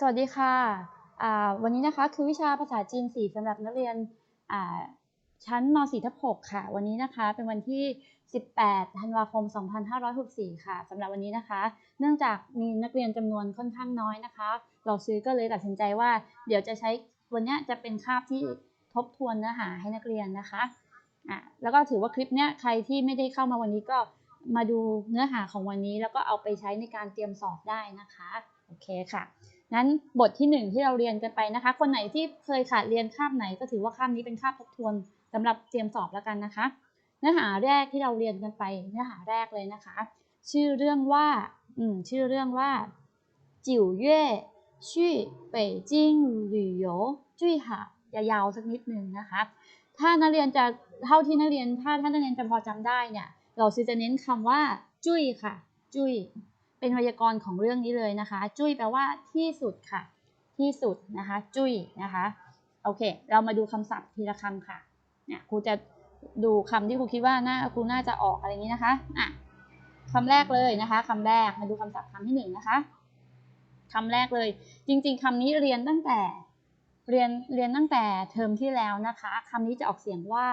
สวัสดีค่ะอ่าวันนี้นะคะคือวิชาภาษาจีน 4สำหรับนักเรียนอ่าชั้นม .4 ทับ6ค่ะ วันนี้นะคะเป็นวันที่ 18 ธันวาคม 2564 ค่ะสำหรับวันนี้นะคะ เนื่องจากมีนักเรียนจำนวนค่อนข้างน้อยนะคะ เราซื้อก็เลยตัดสินใจว่า เดี๋ยวจะใช้วันนี้จะเป็นคาบที่ทบทวนเนื้อหาให้นักเรียนนะคะอะแล้วก็ถือว่าคลิปเนี้ยใครที่ไม่ได้เข้ามาวันนี้ก็มาดูเนื้อหาของวันนี้ แล้วก็เอาไปใช้ในการเตรียมสอบได้นะคะ โอเคค่ะ งั้นบทที่ 1 ที่เราเรียนกันไปนะคะ คนไหนที่เคยขาดเรียนคาบไหนก็ถือว่าคาบนี้เป็นคาบทบทวนสำหรับเตรียมสอบแล้วกันนะคะ เนื้อหาแรกที่เราเรียนกันไปเนื้อหาแรกเลยนะคะ ชื่อเรื่องว่าอืมชื่อเรื่องว่าจิ๋วเย่ชี่เป่ยจิ้งหลี่โยจุ้ยหายาวๆสักนิดนึงนะคะ ถ้านักเรียนจะเท่าที่นักเรียนถ้าถ้านักเรียนจะพอจำได้เนี่ย เราจะเน้นคำว่าจุ้ยค่ะ จุ้ย เป็นไวยากรณ์ของเรื่องนี้เลยนะคะ จุ้ยแปลว่าที่สุดค่ะ ที่สุดนะคะ จุ้ยนะคะ โอเค เรามาดูคำศัพท์ทีละคำค่ะเนี่ยครูจะดูคำที่ครูคิดว่าน่าครูน่าจะออกอะไรอย่างนี้นะคะอะคำแรกเลยนะคะคำแรกมาดูคำศัพท์คำที่หนึ่งนะคะคำแรกเลย จริง ๆคำนี้เรียนตั้งแต่เรียนเรียนตั้งแต่เทอมที่แล้วนะคะคำนี้จะออกเสียงว่า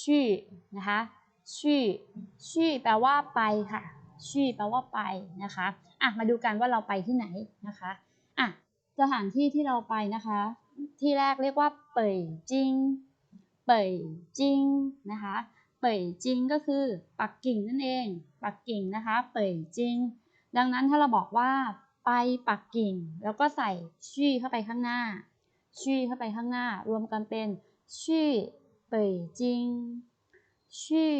ชื่อนะคะชื่อชื่อแปลว่าไปค่ะ ชื่แปลว่าไปนะคะอะมาดูกันว่าเราไปที่ไหนนะคะอะสถานที่ที่เราไปนะคะ ที่แรกเรียกว่าเป่ยจิง เป่ยจิงนะคะเป่ยจิงก็คือปักกิ่งนั่นเองปักกิ่งนะคะเป่ยจิง ดังนั้นถ้าเราบอกว่าไปปักกิ่ง แล้วก็ใส่ชื่เข้าไปข้างหน้าชื่เข้าไปข้างหน้ารวมกันเป็นชื่เป่ยจิงชื่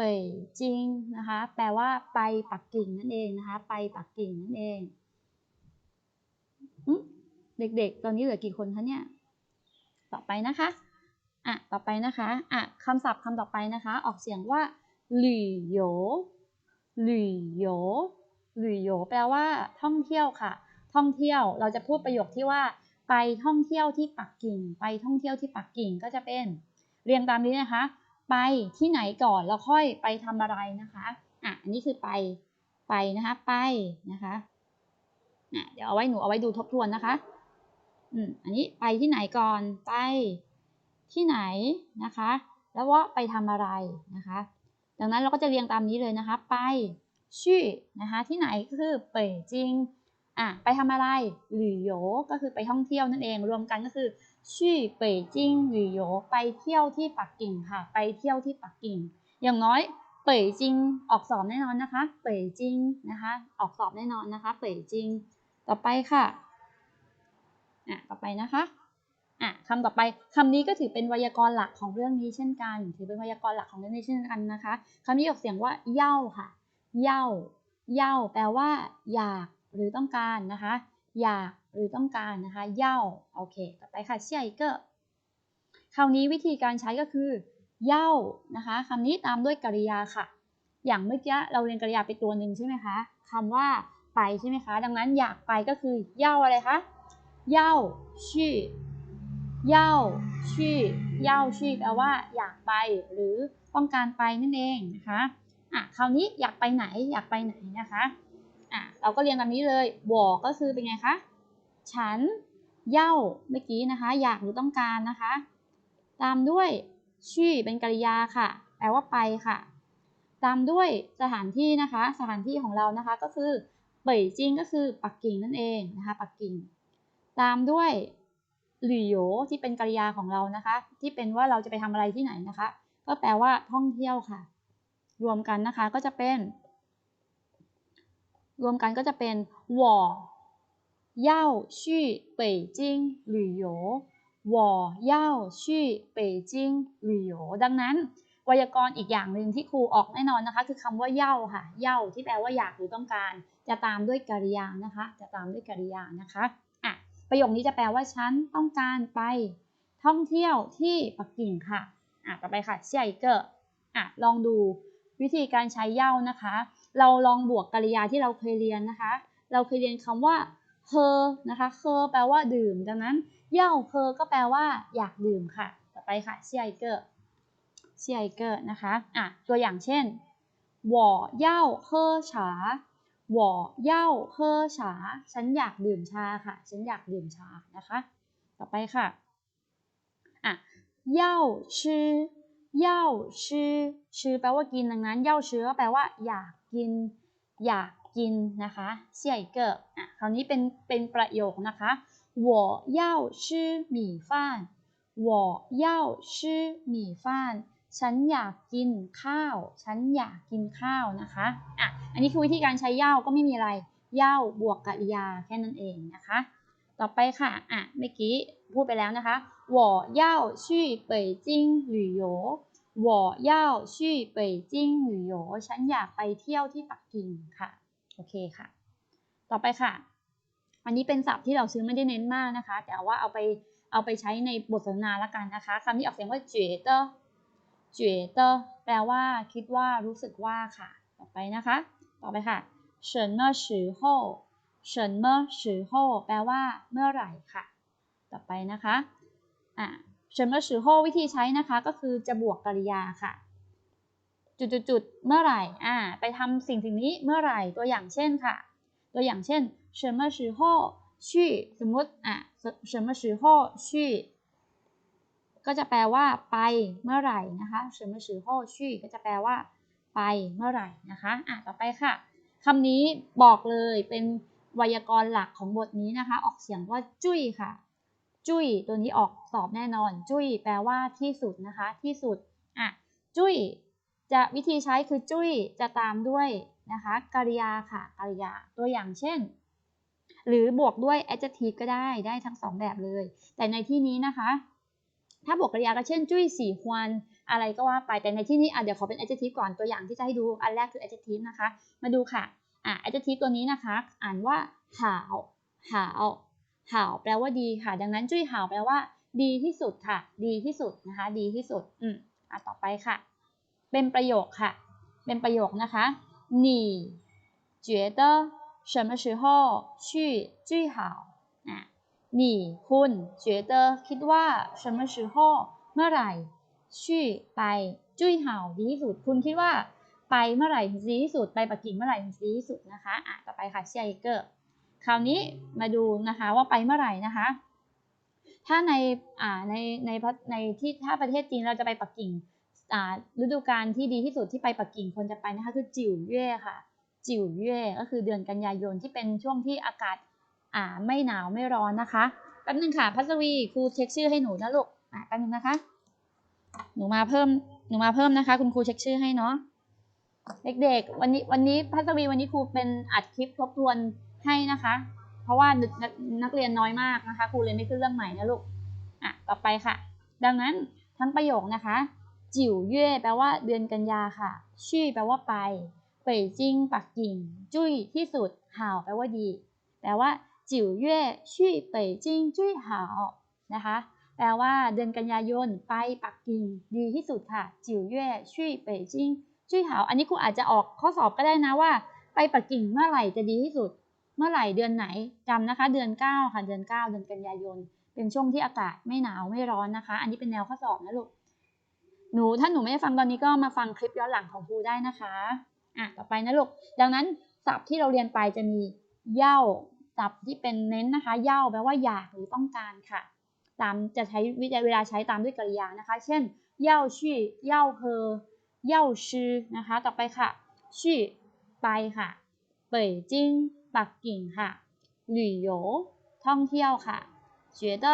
เป่ยจิงนะคะ แปลว่าไปปักกิ่งนั่นเองนะคะ ไปปักกิ่งนั่นเองเด็กๆ ตอนนี้เหลือกี่คนคะเนี่ย ต่อไปนะคะ อะ ต่อไปนะคะ อะคำศัพท์คำต่อไปนะคะ ออกเสียงว่าหลี่โยหลี่โยหลี่โยแปลว่า ท่องเที่ยวค่ะ ท่องเที่ยว เราจะพูดประโยคที่ว่า ไปท่องเที่ยวที่ปักกิ่ง ไปท่องเที่ยวที่ปักกิ่งก็จะเป็น เรียงตามนี้นะคะ ไปที่ไหนก่อนแล้วค่อยไปทำอะไรนะคะอะอันนี้คือไปไปนะคะ ไปนะคะอะเดี๋ยวเอาไว้หนูเอาไว้ดูทบทวนนะคะอืมอันนี้ไปที่ไหนก่อนไปที่ไหนนะคะ แล้วว่าไปทำอะไรนะคะ ดังนั้นเราก็จะเรียงตามนี้เลยนะคะ ไปชื่อนะคะที่ไหนก็คือเป่ยจิงอะไปทำอะไรหลี่โยก็คือไปท่องเที่ยวนั่นเอง รวมกันก็คือ ชื่เป่ยจิงหลี่โยไปเที่ยวที่ปักกิ่งค่ะ ไปเที่ยวที่ปักกิ่ง อย่างน้อยเป่ยจิงออกสอบแน่นอนนะคะ เป่ยจิงนะคะ ออกสอบแน่นอนนะคะ เป่ยจิงต่อไปค่ะอะต่อไปนะคะอะคำต่อไปคำนี้ก็ถือเป็นไวยากรณ์หลักของเรื่องนี้เช่นกัน ถือเป็นไวยากรณ์หลักของเรื่องนี้เช่นกันนะคะคำนี้ออกเสียงว่าเย่าค่ะเย่าเย่าแปลว่า อยากหรือต้องการนะคะ อยาก หรือต้องการนะคะเย่าโอเค ต่อไปค่ะเชี่ยอีกเกอร์คราวนี้วิธีการใช้ก็คือเย่านะคะคำนี้ตามด้วยกริยาค่ะ อย่างเมื่อกี้เราเรียนกริยาไปตัวหนึ่งใช่ไหมคะคำว่าไปใช่ไหมคะ ดังนั้นอยากไปก็คือเย่าอะไรคะเย่าชื่อเย่าชื่อเย่าชื่อแปลว่าอยากไปหรือต้องการไปนั่นเองนะคะอะคราวนี้อยากไปไหนอยากไปไหนนะคะอะเราก็เรียนตามนี้เลย我ก็คือเป็นไงคะ ฉัน เย่า เมื่อกี้นะคะ อยากหรือต้องการนะคะ ตามด้วยชื่เป็นกริยาค่ะ แปลว่าไปค่ะ ตามด้วยสถานที่นะคะ สถานที่ของเรานะคะก็คือเป่ยจิงก็คือปักกิ่งนั่นเองนะคะ ปักกิ่ง ตามด้วยหลี่โยที่เป็นกริยาของเรานะคะ ที่เป็นว่าเราจะไปทำอะไรที่ไหนนะคะ ก็แปลว่าท่องเที่ยวค่ะ รวมกันนะคะก็จะเป็น รวมกันก็จะเป็น我要去北京旅游我要去北京旅游ดังนั้นไวยากรณ์อีกอย่างหนึ่งที่ครูออกแน่นอนนะคะ คือคำว่าเย่าค่ะ เย่าที่แปลว่าอยากหรือต้องการ จะตามด้วยกริยานะคะ จะตามด้วยกริยานะคะอ่ะประโยคนี้จะแปลว่าฉันต้องการไปท่องเที่ยวที่ปักกิ่งค่ะอ่ะต่อไปค่ะเชี่ยเกอร์อ่ะลองดูวิธีการใช้เย่านะคะ เราลองบวกกริยาที่เราเคยเรียนนะคะ เราเคยเรียนคำว่า เคอนะคะเคอแปลว่าดื่ม ดังนั้นเย่าเคอก็แปลว่าอยากดื่มค่ะ ต่อไปค่ะเซียเกอร์เซียเกอร์นะคะอะตัวอย่างเช่นวอเย่าเคอฉาวอเย่าเคอฉา ฉันอยากดื่มชาค่ะ ฉันอยากดื่มชานะคะ ต่อไปค่ะอะเย่าชื่อเย่าชื่อชื่อแปลว่ากินดังนั้นเย่าเชื้อก็แปลว่าอยากกิน อยาก กินนะคะเสี่ยเกิอ่ะคราวนี้เป็นเป็นประโยคนะคะ我要吃米饭我要吃米饭ฉันอยากกินข้าว ฉันอยากกินข้าวนะคะอ่ะอันนี้คือวิธีการใช้เย่าก็ไม่มีอะไรเย่าบวกกริยาแค่นั้นเองนะคะ ต่อไปค่ะ อ่ะ เมื่อกี้พูดไปแล้วนะคะ我要去北京旅游我要去北京旅游ฉันอยากไปเที่ยวที่ปักกิ่งค่ะ โอเคค่ะ ต่อไปค่ะ อันนี้เป็นศัพท์ที่เราซื้อไม่ได้เน้นมากนะคะ แต่ว่าเอาไปเอาไปใช้ในบทสนทนาละกันนะคะคำนี้ออกเสียงว่าเจเตอร์เจเตอร์แปลว่าคิดว่ารู้สึกว่าค่ะ ต่อไปนะคะ ต่อไปค่ะเฉินเมื่อชื่อโฮเฉินเมื่อชื่อโฮแปลว่าเมื่อไหร่ค่ะ ต่อไปนะคะอะเฉินเมื่อชื่อโฮวิธีใช้นะคะ ก็คือจะบวกกริยาค่ะ จุดๆๆเมื่อไหร่ อ่า ไปทำสิ่งสิ่งนี้เมื่อไหร่ ตัวอย่างเช่นค่ะ ตัวอย่างเช่น什么时候去สมมติ อ่ะ什么时候去ก็จะแปลว่า ไปเมื่อไหร่นะคะ什么时候去ก็จะแปลว่า ไปเมื่อไหร่นะคะ อ่ะ ต่อไปค่ะคำนี้บอกเลยเป็นไวยากรณ์หลักของบทนี้นะคะ ออกเสียงว่าจุ้ยค่ะ จุ้ยตัวนี้ออกสอบแน่นอน จุ้ยแปลว่าที่สุดนะคะ ที่สุด อ่ะ จุ้ย จะวิธีใช้คือจุ้ยจะตามด้วยนะคะกริยาค่ะกริยาตัวอย่างเช่น หรือบวกด้วย adjective ก็ได้ได้ทั้งสองแบบเลย แต่ในที่นี้นะคะ ถ้าบวกกริยาก็เช่น จุ้ยสี่ฮวนอะไรก็ว่าไปแต่ในที่นี้อะเดี๋ยวขอเป็น adjective ก่อนตัวอย่างที่จะให้ดูอันแรกคือ adjective นะคะ มาดูค่ะอะ adjective ตัวนี้นะคะ อ่านว่าหาวหาวหาวแปลว่าดีค่ะ ดังนั้นจุ้ยหาวแปลว่า ดีที่สุดค่ะ ดีที่สุดนะคะ ดีที่สุด อืมอะต่อไปค่ะ เป็นประโยคค่ะ เป็นประโยคนะคะ你觉得什么时候去最好อ่ะ你คุณ觉得คิดว่า什么时候เมื่อไหร่去ไปจุ้ยห่าวดีที่สุด คุณคิดว่า ไปเมื่อไหร่ดีที่สุด ไปปักกิ่งเมื่อไหร่ดีที่สุดนะคะ อ่ะ ต่อไปค่ะเชียเกอร์ คราวนี้มาดูนะคะว่าไปเมื่อไหร่นะคะ ถ้าใน อ่า ใน ใน ในที่ ถ้าประเทศจีนเราจะไปปักกิ่ง ฤดูกาลที่ดีที่สุดที่ไปปักกิ่งคนจะไปนะคะคือจิ๋วเย่ค่ะ จิ๋วเย่ก็คือเดือนกันยายนที่เป็นช่วงที่อากาศอ่าไม่หนาวไม่ร้อนนะคะแป๊บนึงค่ะพัสวีครูเช็คชื่อให้หนูนะลูกอ่าแป๊บนึงนะคะ หนูมาเพิ่มหนูมาเพิ่มนะคะ คุณครูเช็คชื่อให้เนาะเด็กๆวันนี้วันนี้พัสวีวันนี้ครูเป็นอัดคลิปทบทวนให้นะคะ เพราะว่านักเรียนน้อยมากนะคะ ครูเลยไม่ขึ้นเรื่องใหม่นะลูกอะต่อไปค่ะ ดังนั้นทั้งประโยคนะคะ จิ๋วเย่แปลว่าเดือนกันยาค่ะชื่แปลว่าไป เป่ยจิงปักกิ่ง จุ้ยที่สุดห่าวแปลว่าดี แปลว่าจิ๋วเย่ชื่เป่ยจิงจุ้ยห่าวนะคะ แปลว่าเดือนกันยายนไปปักกิ่งดีที่สุดค่ะ จิ๋วเย่ชื่เป่ยจิงจุ้ยห่าวอันนี้ครูอาจจะออกข้อสอบก็ได้นะว่า ไปปักกิ่งเมื่อไหร่จะดีที่สุด เมื่อไหร่เดือนไหนจำนะคะ เดือน 9 ค่ะ เดือน 9 เดือนกันยายน เป็นช่วงที่อากาศไม่หนาวไม่ร้อนนะคะ อันนี้เป็นแนวข้อสอบนะลูก หนูถ้าหนูไม่ได้ฟังตอนนี้ก็มาฟังคลิปย้อนหลังของครูได้นะคะ อ่ะต่อไปนะลูก ดังนั้นศัพท์ที่เราเรียนไปจะมีเย่าศัพท์ที่เป็นเน้นนะคะเย่าแปลว่าอยากหรือต้องการค่ะ ตามจะใช้วิเวลาใช้ตามด้วยกริยานะคะ เช่นเย่าชี่เย่าเฮอเย่าชื่อนะคะ ต่อไปค่ะชี่ไปค่ะเป่ยจิงปักกิ่งค่ะหลี่โยท่องเที่ยวค่ะ觉得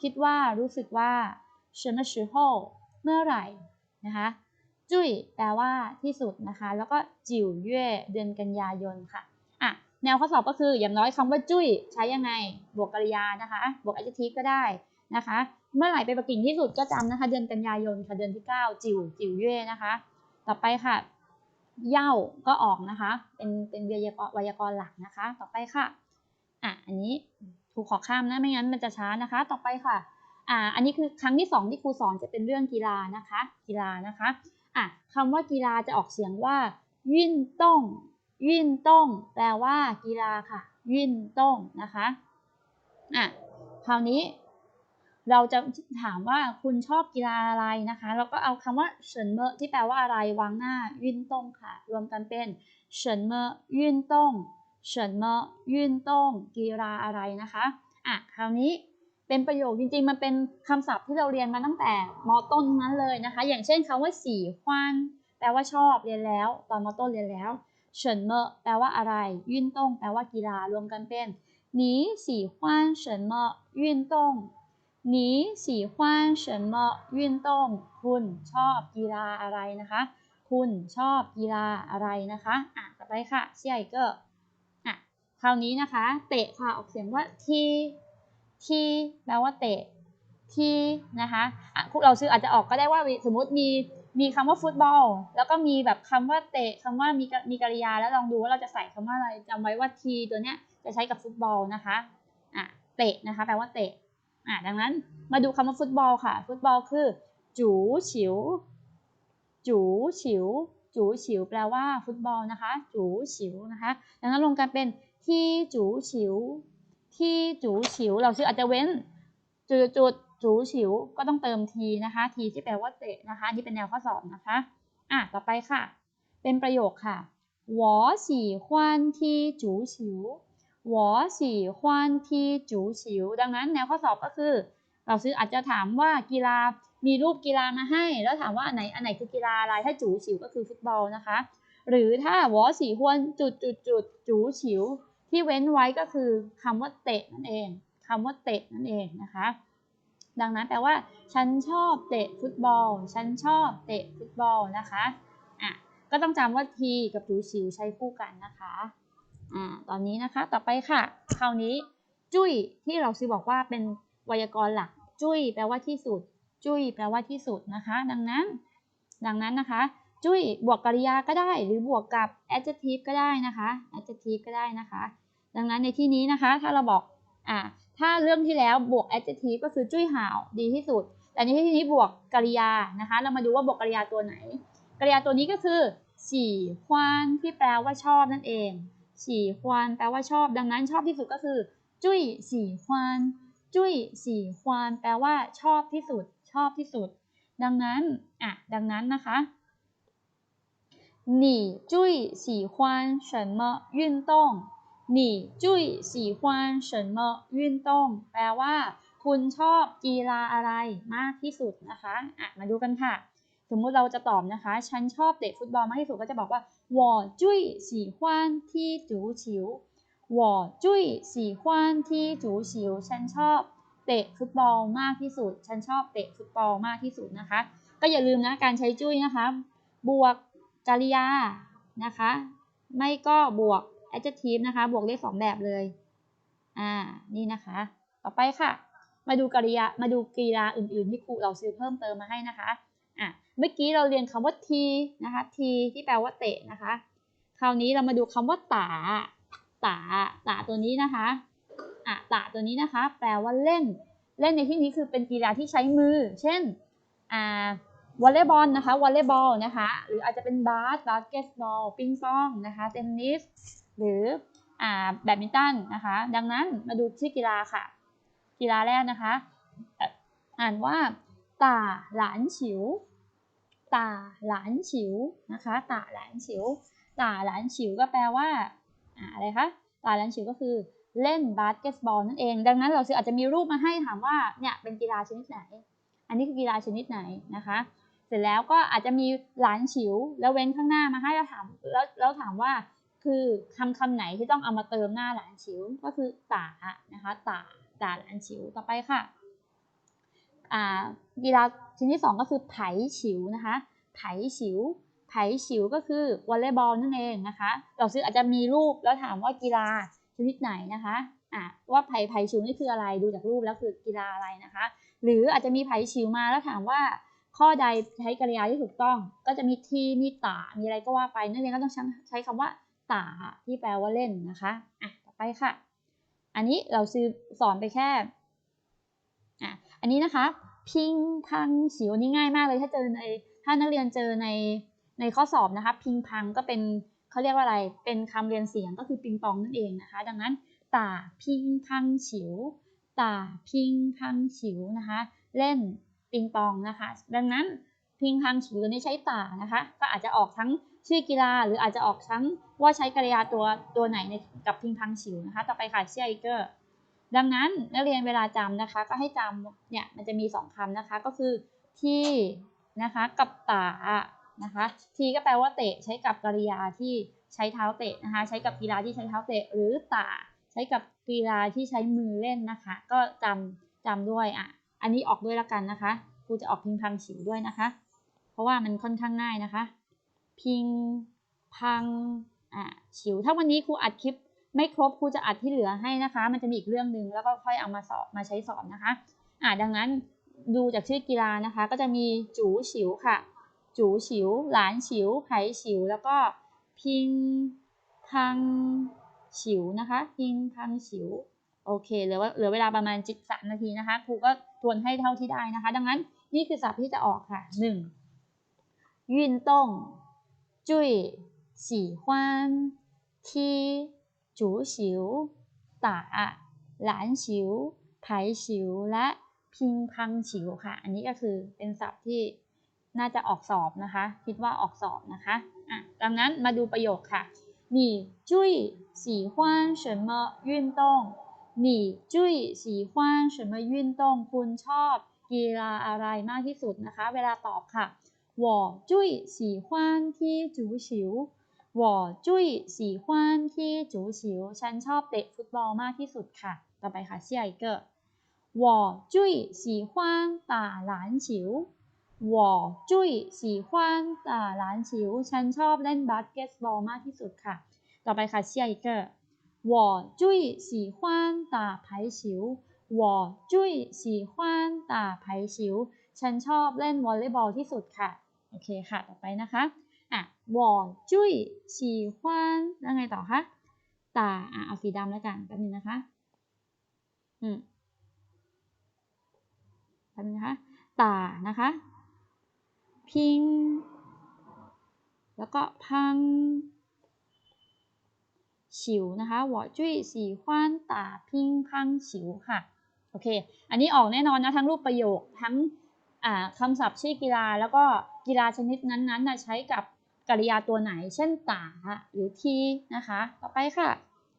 คิดว่ารู้สึกว่า什么时候 เมื่อไหร่นะคะจุ้ยแปลว่าที่สุดนะคะ แล้วก็จิ๋วเย่เดือนกันยายนค่ะอะแนวข้อสอบก็คืออย่างน้อยคำว่าจุ้ยใช้ยังไง บวกกริยานะคะ บวก adjective ก็ได้นะคะ เมื่อไหร่ไปปักกิ่งที่สุดก็จำนะคะ เดือนกันยายนค่ะเดือนที่ 9 จิ๋วจิ๋วเย่นะคะ ต่อไปค่ะ เย่าก็ออกนะคะ เป็นเป็นไวยากรไวยากรหลักนะคะ ต่อไปค่ะอะอันนี้ถูกขอข้ามนะไม่งั้นมันจะช้านะคะ ต่อไปค่ะ อ่าอันนี้คือครั้งที่ 2 ที่ครูสอนจะเป็นเรื่องกีฬานะคะ กีฬานะคะอะคำว่ากีฬาจะออกเสียงว่ายิ่นต้องยิ่นต้อง แปลว่ากีฬาค่ะยิ่นต้องนะคะอะคราวนี้เราจะถามว่าคุณชอบกีฬาอะไรนะคะ เราก็เอาคำว่าเฉินเมอที่แปลว่าอะไรวางหน้ายิ่นต้องค่ะ รวมกันเป็นเฉินเมอยิ่นต้องเฉินเมอยิ่นต้องกีฬาอะไรนะคะอะคราวนี้ เป็นประโยคจริงๆ มันเป็นคำศัพท์ที่เราเรียนมาตั้งแต่มต้นนั้นเลยนะคะ อย่างเช่นคำว่าสีควานแปลว่าชอบเรียนแล้ว ตอนมต้นเรียนแล้วเฉินเมอแปลว่าอะไร ยื่นต้งแปลว่ากีฬารวมกันเป็นหนีสีควันเฉินเมอยื่นตงหนีสีควันเฉินเมอยื่นต้งคุณชอบกีฬาอะไรนะคะ คุณชอบกีฬาอะไรนะคะอะต่อไปค่ะเซี่ยเกอร์อะคราวนี้นะคะ เตะค่ะออกเสียงว่าที ทีแปลว่าเตะทีนะคะพวกเราซื้ออาจจะออกก็ได้ว่าสมมติมีมีคำว่าฟุตบอล แล้วก็มีแบบคำว่าเตะคำว่ามีมีกริยาแล้วลองดูว่าเราจะใส่คำว่าอะไรจำไว้ว่าทีตัวเนี้ยจะใช้กับฟุตบอลนะคะอะเตะนะคะแปลว่าเตะอะดังนั้นมาดูคำว่าฟุตบอลค่ะ ฟุตบอลคือจูฉิวจูฉิวจูฉิวแปลว่าฟุตบอลนะคะ จูฉิวนะคะ ดังนั้นรวมกันเป็นที่จูฉิว ที่จูฉิว เราชื่ออาจจะเว้น จุดจุดจูฉิว ก็ต้องเติมทีนะคะ ทีที่แปลว่าเตะนะคะนี่เป็นแนวข้อสอบนะคะ อ่ะ ต่อไปค่ะ เป็นประโยคค่ะ我喜欢踢足球我喜欢踢足球ดังนั้นแนวข้อสอบก็คือ เราซื้ออาจจะถามว่ากีฬามีรูปกีฬามาให้ แล้วถามว่าอันไหนอันไหนคือกีฬาอะไรถ้าจูฉิวก็คือฟุตบอลนะคะ หรือถ้าวอสีฮวนจุดจุดจุดจูฉิว ที่เว้นไว้ก็คือคำว่าเตะนั่นเองคำว่าเตะนั่นเองนะคะ ดังนั้นแปลว่า ฉันชอบเตะฟุตบอล ฉันชอบเตะฟุตบอลนะคะอะก็ต้องจำว่าทีกับจูฉิวใช้คู่กันนะคะอ่าตอนนี้นะคะต่อไปค่ะ คราวนี้ จุ้ยที่เราซื้อบอกว่าเป็นไวยากรณ์หลัก จุ้ยแปลว่าที่สุด จุ้ยแปลว่าที่สุดนะคะ ดังนั้น ดังนั้นนะคะ จุ้ยบวกกริยาก็ได้ หรือบวกกับ adjective ก็ได้นะคะ adjective ก็ได้นะคะ ดังนั้นในที่นี้นะคะ ถ้าเราบอกอ่าถ้าเรื่องที่แล้วบวก adjective ก็คือจุ้ยห่าวดีที่สุด แต่ในที่นี้บวกกริยานะคะ เรามาดูว่าบวกกริยาตัวไหน กริยาตัวนี้ก็คือฉี่ควานที่แปลว่าชอบนั่นเองฉี่ควานแปลว่าชอบ ดังนั้นชอบที่สุดก็คือ จุ้ยฉี่ควานจุ้ยสี่ควานแปลว่าชอบที่สุด ชอบที่สุด ดังนั้นอ่ะดังนั้นนะคะ你最喜欢什么运动 你最喜欢什么运动แปลว่า คุณชอบกีฬาอะไรมากที่สุดนะคะอ่ะมาดูกันค่ะ สมมุติเราจะตอบนะคะ ฉันชอบเตะฟุตบอลมากที่สุดก็จะบอกว่า我最喜欢踢足球我最喜欢踢足球ฉันชอบเตะฟุตบอลมากที่สุด ฉันชอบเตะฟุตบอลมากที่สุดนะคะ ก็อย่าลืมนะการใช้จุ้ยนะคะ บวกกริยานะคะ ไม่ก็บวก adjective นะคะ บวกได้สองแบบเลย อ่า นี่นะคะ ต่อไปค่ะ มาดูกริยา มาดูกีฬาอื่นๆ ที่ครูเราซื้อเพิ่มเติมมาให้นะคะ อะ เมื่อกี้เราเรียนคำว่า t นะคะ t ที่แปลว่าเตะนะคะ คราวนี้เรามาดูคำว่าตา ตา ตาตัวนี้นะคะ อะ ตาตัวนี้นะคะ แปลว่าเล่น เล่นในที่นี้คือเป็นกีฬาที่ใช้มือ เช่น อ่าวอลเลย์บอลนะคะวอลเลย์บอลนะคะ หรืออาจจะเป็นบาสบาสเกตบอลปิงปองนะคะเทนนิส หรือแบดมินตันนะคะ ดังนั้นมาดูชื่อกีฬาค่ะ กีฬาแรกนะคะ อ่านว่าตาหลานฉิวตาหลานฉิวนะคะตาหลานฉิวตาหลานฉิวก็แปลว่าอะไรคะตาหลานฉิวก็คือเล่นบาสเกตบอลนั่นเอง ดังนั้นเราอาจจะมีรูปมาให้ถามว่าเนี่ยเป็นกีฬาชนิดไหน อันนี้คือกีฬาชนิดไหนนะคะ เสร็จแล้วก็อาจจะมีหลานฉิวแล้วเว้นข้างหน้ามาให้เราถามแล้วแล้วถามว่า คือคำคำไหนที่ต้องเอามาเติมหน้าหลานฉิวก็คือตานะคะตาตาหลานฉิวต่อไปค่ะอ่ากีฬาชนิดที่สองก็คือไถฉิวนะคะไถฉิวไถฉิวก็คือวอลเลย์บอลนั่นเองนะคะ เราซื้ออาจจะมีรูปแล้วถามว่ากีฬาชนิดไหนนะคะอ่าว่าไผ่ไผ่ฉิวนี่คืออะไรดูจากรูปแล้วคือกีฬาอะไรนะคะ หรืออาจจะมีไผ่ฉิวมาแล้วถามว่า ข้อใดใช้กริยาที่ถูกต้อง ก็จะมีทีมีตามีอะไรก็ว่าไปนั่นเองก็ต้องใช้คำว่า ตาที่แปลว่าเล่นนะคะอะต่อไปค่ะ อันนี้เราซื้อสอนไปแค่อะอันนี้นะคะ พิงพังฉิวนี่ง่ายมากเลยถ้าเจอในถ้านักเรียนเจอในในข้อสอบนะคะ พิงพังก็เป็นเขาเรียกว่าอะไร เป็นคำเรียนเสียงก็คือปิงปองนั่นเองนะคะ ดังนั้นตาพิงพังฉิวตาพิงพังฉิวนะคะ เล่นปิงปองนะคะ ดังนั้นพิงพังฉิวตัวนี้ใช้ตานะคะ ก็อาจจะออกทั้ง ชื่อกีฬาหรืออาจจะออกทั้งว่าใช้กริยาตัวตัวไหนในกับพิงพังฉิวนะคะ ต่อไปค่ะเชียอีเกอร์ดังนั้นนักเรียนเวลาจำนะคะ ก็ให้จำเนี่ยมันจะมีสองคำนะคะก็คือที่นะคะกับตานะคะทีก็แปลว่าเตะใช้กับกริยาที่ใช้เท้าเตะนะคะ ใช้กับกีฬาที่ใช้เท้าเตะ หรือตาใช้กับกีฬาที่ใช้มือเล่นนะคะ ก็จำจำด้วยอะอันนี้ออกด้วยละกันนะคะครูจะออกพิงพังฉิวด้วยนะคะ เพราะว่ามันค่อนข้างง่ายนะคะ พิง พังอะฉิว ถ้าวันนี้ครูอัดคลิปไม่ครบครูจะอัดที่เหลือให้นะคะ มันจะมีอีกเรื่องหนึ่งแล้วก็ค่อยเอามาสอบมาใช้สอนนะคะอะดังนั้นดูจากชื่อกีฬานะคะ ก็จะมีจูฉิวค่ะ จูฉิว หลานฉิวไผฉิว แล้วก็พิงพังฉิวนะคะ พิงพังฉิวโอเคเหลือว่าเหลือเวลาประมาณจิตสามนาทีนะคะครูก็ทวนให้เท่าที่ได้นะคะ ดังนั้นนี่คือศัพท์ที่จะออกค่ะหนึ่งยินต้ง 运动最喜欢踢足球打หลานฉิวไผฉิว และพิงพังฉิวค่ะ อันนี้ก็คือเป็นศัพท์ที่น่าจะออกสอบนะคะ คิดว่าออกสอบนะคะอ่ะดังนั้นมาดูประโยคค่ะ你最喜欢什么运动你最喜欢什么运动คุณชอบกีฬาอะไรมากที่สุดนะคะ เวลาตอบค่ะ 我最喜欢踢足球我最喜欢踢足球ฉันชอบเตะฟุตบอลมากที่สุดค่ะ ต่อไปค่ะ下一个我最喜欢打篮球我最喜欢打篮球ฉันชอบเล่นบาสเกตบอลมากที่สุดค่ะ ต่อไปค่ะ下一个我最喜欢打排球我最喜欢打排球ฉันชอบเล่นวอลเลย์บอลที่สุดค่ะ โอเคค่ะ ต่อไปนะคะอะวอจุ้ยฉีควันแล้วไงต่อคะ ตาอะเอาสีดำแล้วกันแป๊บนึงนะคะ อืมแป๊บนึงนะคะ ตานะคะ พิง แล้วก็พังฉิวนะคะวอจุ้ยสีควานตาพิงพังฉิวค่ะ โอเค อันนี้ออกแน่นอนนะ ทั้งรูปประโยคทั้งคำศัพท์ชื่อกีฬาแล้วก็ กีฬาชนิดนั้นๆใช้กับกริยาตัวไหน เช่นตาหรือทีนะคะ ต่อไปค่ะ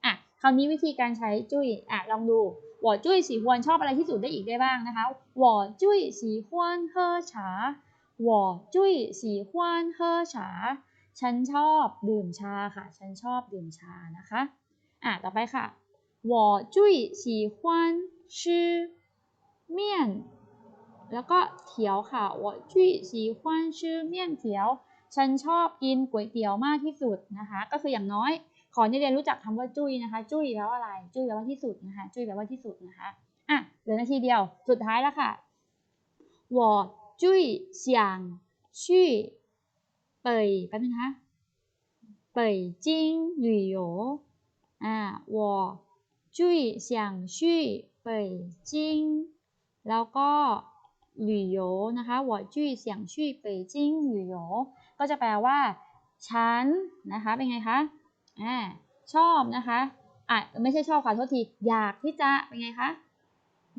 อะคราวนี้วิธีการใช้จุ้ยอะลองดูวอจุ้ยสีฮวนชอบอะไรที่สุดได้อีกได้บ้างนะคะวอจุ้ยสีฮวนเฮอชาวอจุ้ยสีฮวนเฮอชาฉันชอบดื่มชาค่ะ ฉันชอบดื่มชานะคะอะต่อไปค่ะวอจุ้ยสีฮวนชื่อเมียน แล้วก็เถียวค่ะ我最喜欢吃面条ฉันชอบกินก๋วยเตี๋ยวมากที่สุดนะคะ ก็คืออย่างน้อย ขอให้เรียนรู้จักคำว่าจุ้ยนะคะ จุ้ยแปลว่าอะไร จุ้ยแปลว่าที่สุดนะคะ จุ้ยแปลว่าที่สุดนะคะ อ่ะ เหลือนาทีเดียว สุดท้ายแล้วค่ะ我最想去北แป๊บนึงนะคะ北京旅游อ่า我最想去北京แล้วก็ 旅游นะคะ我最想去北京旅游ก็จะแปลว่า ฉันนะคะ เป็นไงคะอ่าชอบนะคะอ่ะไม่ใช่ชอบขอโทษที อยากที่จะเป็นไงคะ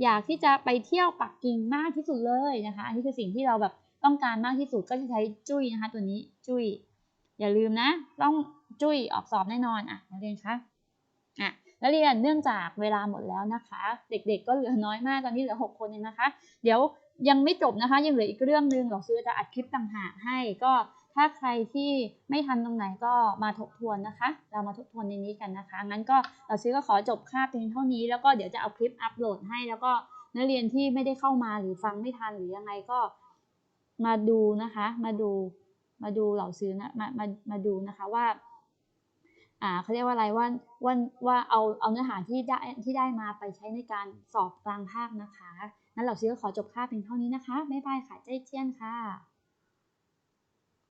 อยากที่จะไปเที่ยวปักกิ่งมากที่สุดเลยนะคะ อันนี้คือสิ่งที่เราแบบต้องการมากที่สุดก็จะใช้จุ้ยนะคะ ตัวนี้จุ้ย อย่าลืมนะ ต้องจุ้ยออกสอบแน่นอนอ่ะนักเรียนคะอ่ะ แล้วเรียนเนื่องจากเวลาหมดแล้วนะคะ เด็กๆก็เหลือน้อยมากตอนนี้เหลือ 6 คนเองนะคะ เดี๋ยวยังไม่จบนะคะ ยังเหลืออีกเรื่องหนึ่งเราซื้อจะอัดคลิปต่างหากให้ก็ถ้าใครที่ไม่ทันตรงไหนก็มาทบทวนนะคะ เรามาทบทวนในนี้กันนะคะ งั้นก็เราซื้อก็ขอจบคาบเพียงเท่านี้ แล้วก็เดี๋ยวจะเอาคลิปอัปโหลดให้ แล้วก็นักเรียนที่ไม่ได้เข้ามาหรือฟังไม่ทันหรือยังไงก็มาดูนะคะ มาดู มาดูเหล่าซื้อนะ มา มา มาดูนะคะว่า อ่าเขาเรียกว่าอะไรว่าว่าว่าเอาเอาเนื้อหาที่ได้ที่ได้มาไปใช้ในการสอบกลางภาคนะคะงั้นเหล่าซื้อก็ขอจบคาเพียงเท่านี้นะคะบ๊ายบายค่ะใจเจียนค่ะ